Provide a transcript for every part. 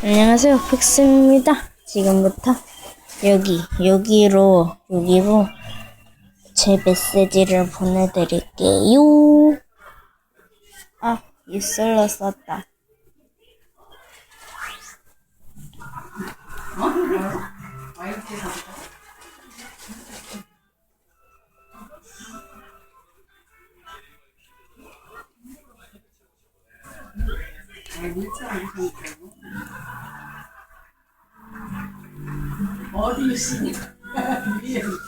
안녕하세요, 픽스입니다. 지금부터 여기, 여기로, 여기로 제 메시지를 보내드릴게요. 아, 입술로 썼다. 어디 있으니까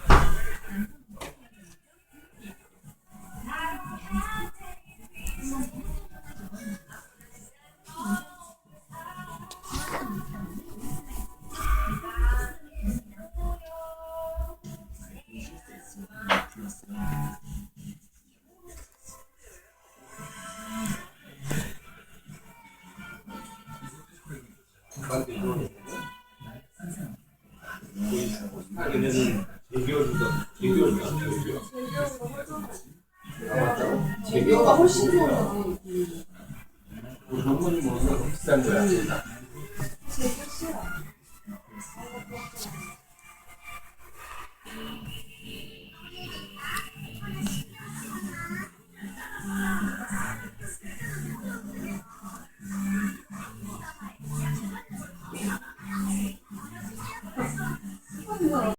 이거가 훨씬 좋아 우리 장모님 오는 거 비싼 거야